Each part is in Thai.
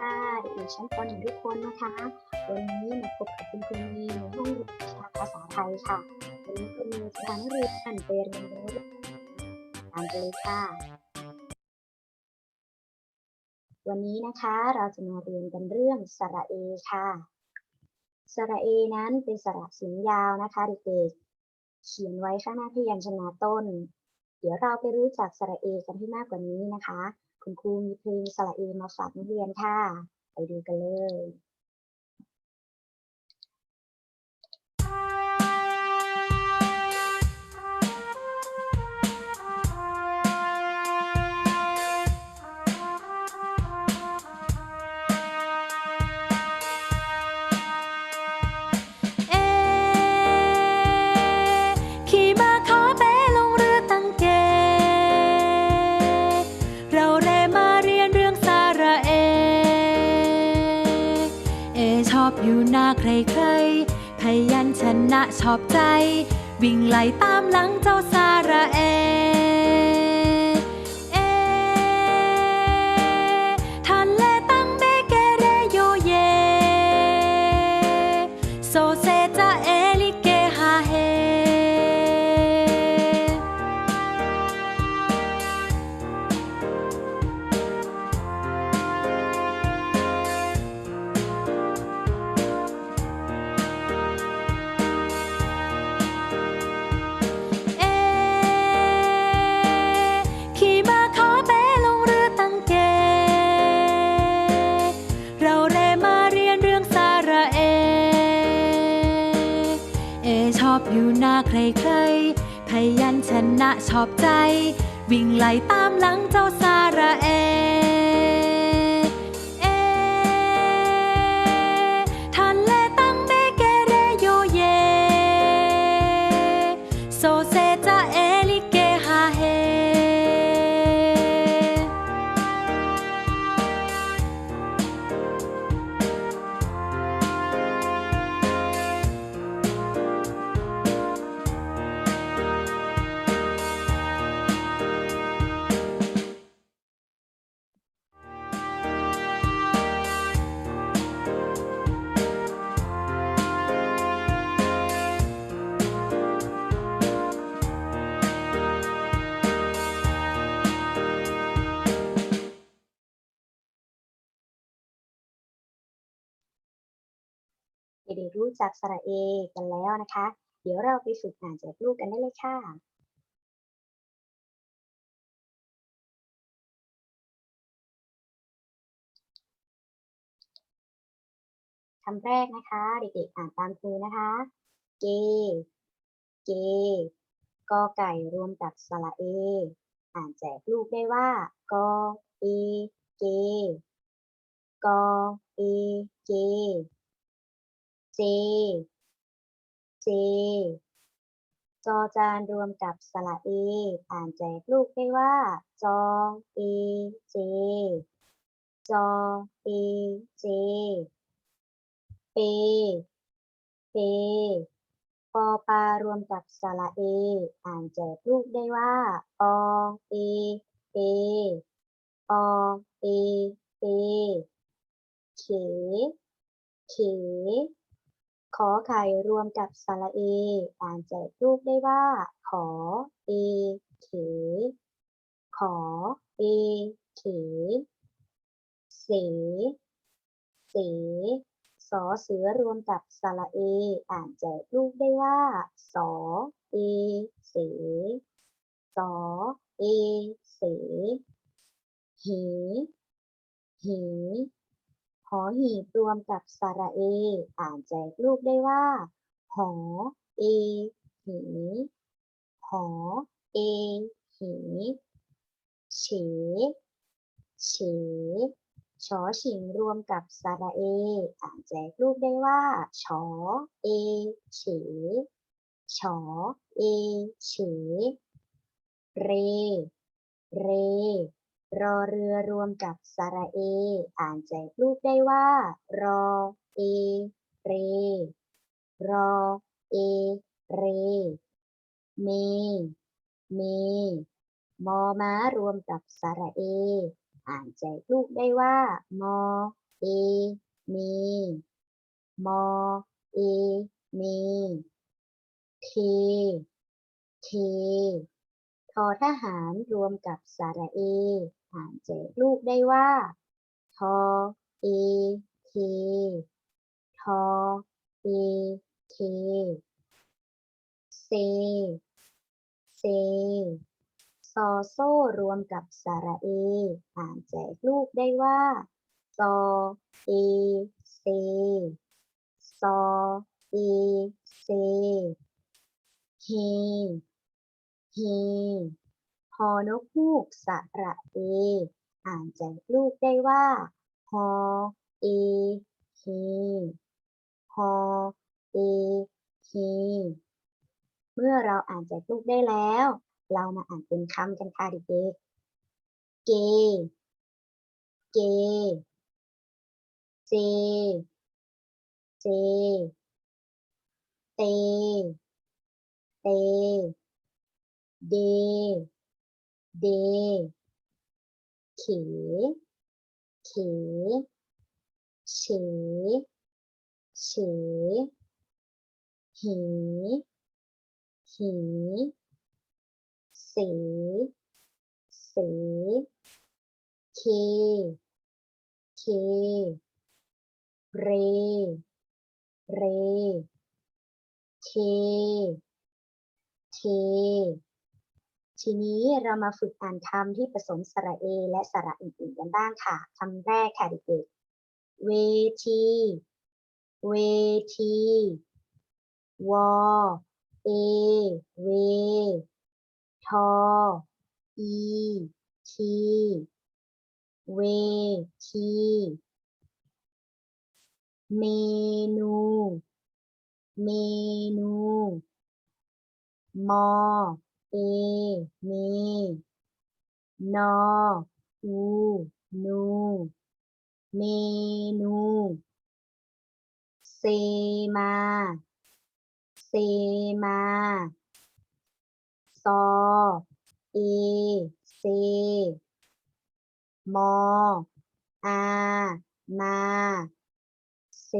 ค่ะเด็กๆชั้นป .1 ทุกคนนะคะ วันนี้มาพบกับคุณครูมีในห้องเรียนวิชาภาษาไทยค่ะ วันนี้คุณมีจะพานักเรียนไปเรียนรู้เรื่องตามกันเลยค่ะ วันนี้นะคะเราจะมาเรียนกันเรื่องสระเอค่ะ สระเอนั้นเป็นสระเสียงยาวนะคะเด็กๆ เขียนไว้ข้างหน้าพยัญชนะต้น เดี๋ยวเราไปรู้จักสระเอกันให้มากกว่านี้นะคะ คุณครูมีเพลงสระเอมาฝากนักเรียนค่ะ ไปดูกันเลย อบอยู่หน้าใครๆพยัญชนะชอบใจ วิ่งไล่ตามหลังเจ้าสาระเอเอทันเลตังเบเกเรโยเยโซเซจะเอลิเก อยู่หน้าใครๆพยัญชนะชอบใจ วิ่งไล่ตามหลังเจ้าสาระเอ เด็กๆรู้จักสระเอกันแล้วนะคะ เดี๋ยวเราไปฝึกอ่านแจกลูกกันได้เลยค่ะ คำแรกนะคะ เด็กๆอ่านตามครูนะคะ เก เก กอไก่รวมกับสระเอ อ่านแจกลูกได้ว่า กอเอ เก กอเอ เก เจเจจอจานรวมกับสระเอ อ่านแจกลูกได้ว่า จอเอเจ จอเอเจ เป เป ปอปารวมกับสระเอ อ่านแจกลูกได้ว่าปอเอ เป อเอ เป เข เข ขอไข่รวมกับสระเอ อ่านแจกลูกได้ว่า ขอเอเขขอเอเขเสเสสอเสือรวมกับสระเอ อ่านแจกลูกได้ว่า สอเอ เส สอเอ เส เห เห หอหีบร วมกับสระเอ อ่านแจกลูกได้ว่า หอ เอ หี หอ เอ หีเฉเฉชอชิงรวมกับสระเอ อ่านแจกลูกได้ว่า ชอ เอเฉชอ เอเฉเร เร รอเรือรวมกับสระเอ อ่านแจกลูกได้ว่า รอเอ เร รอเอ เร เม เม มอม้ารวมกับสระเอ อ่านแจกลูกได้ว่า มอ เอมีมอ เอมีเทเท ทอทหารรวมกับสระเอ อ่านแจกลูกได้ว่า ทอเอเททอเอเทเซ เซ ซอโซ่รวมกับสระเอ อ่านแจกลูกได้ว่า ซอเอเซ ซอเอเซ เฮ เฮฮอนกฮูกสระเอ อ่านแจกลูกได้ว่าฮอเอเฮฮอเอเฮเมื่อเราอ่านแจกลูกได้แล้ว เรามาอ่านเป็นคำกันค่ะเด็กๆ เก เก เจ เจ เต เต เด เด เข เข เฉ เฉ เหหีเส เส เค เค เร เรเทเท ทีนี้เรามาฝึกอ่านคำที่ผสมสระเอ และสระอื่นๆกันบ้างค่ะคำแรกค่ะเด็กๆเวที เวทีวอเอ เว ทอ อีทีเวที เมนู เมนู มอ เอมีนอ อู นู เมนู เซมา เซมา ซอ เอ เซ มอ อา มา เซ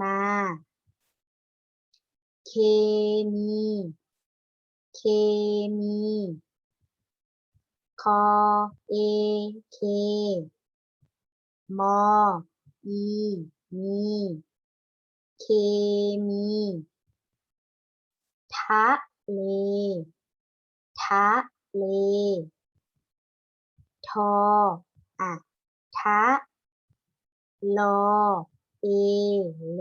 มา เคมี มี คอเอเค มอ อีมี เคมี ทะเล ทะเล ทออะทะลอ เอ เล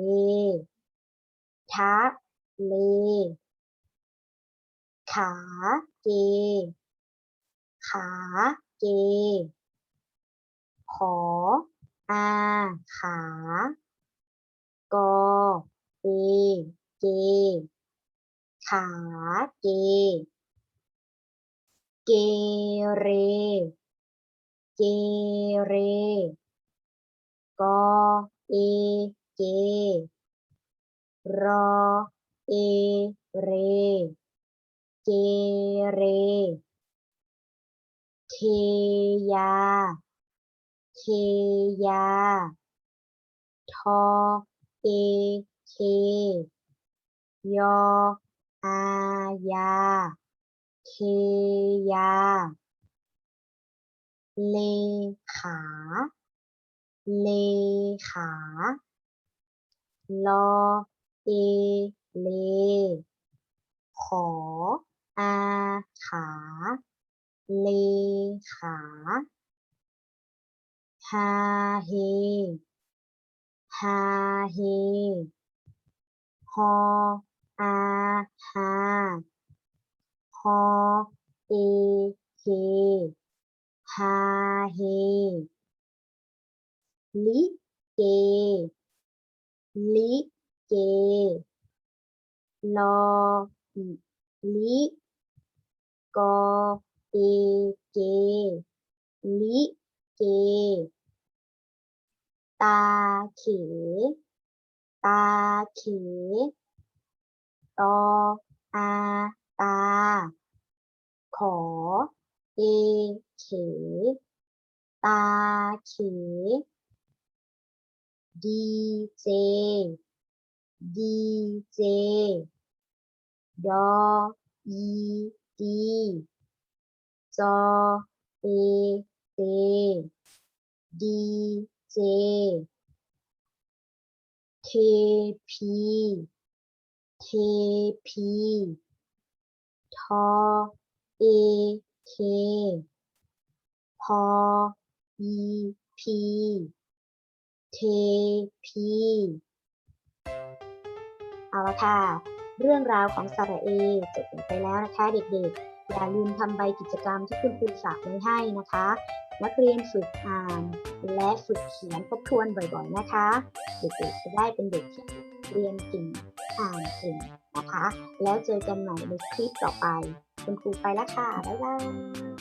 ทะเล ขา เก ขา เก ขอ อา ขา กอเอเก ขา เก เกเร เกเร กอเอเกรอเอเร เกเร เทยาเทยา ทอเอเค ยอ อายาเทยา เลขา เลขา ลอเอเลขอ อาขา เลขาฮาเฮฮาเฮฮออาฮาฮอเอเคฮาเฮลิเก ลิเก ลอลิ กอเอเก ลิเก ตาเข ตาเข ตออาตา ขอ เอเข ตาเข DJ DJ ดออี ดีจอเอเจดีเจเทพีเทพีทอเอเคพออีพีเทพีเอาละค่ะ เรื่องราวของสระเอจบไปแล้วนะคะเด็กๆ อย่าลืมทำใบกิจกรรมที่คุณครูฝากไว้ให้นะคะ นักเรียนฝึกอ่าน และฝึกเขียนทบทวนบ่อยๆนะคะ เด็กๆจะได้เป็นเด็กที่เรียนเก่งอ่านเก่งนะคะ แล้วเจอกันใหม่ในคลิปต่อไป คุณครูไปแล้วค่ะ บ๊ายบาย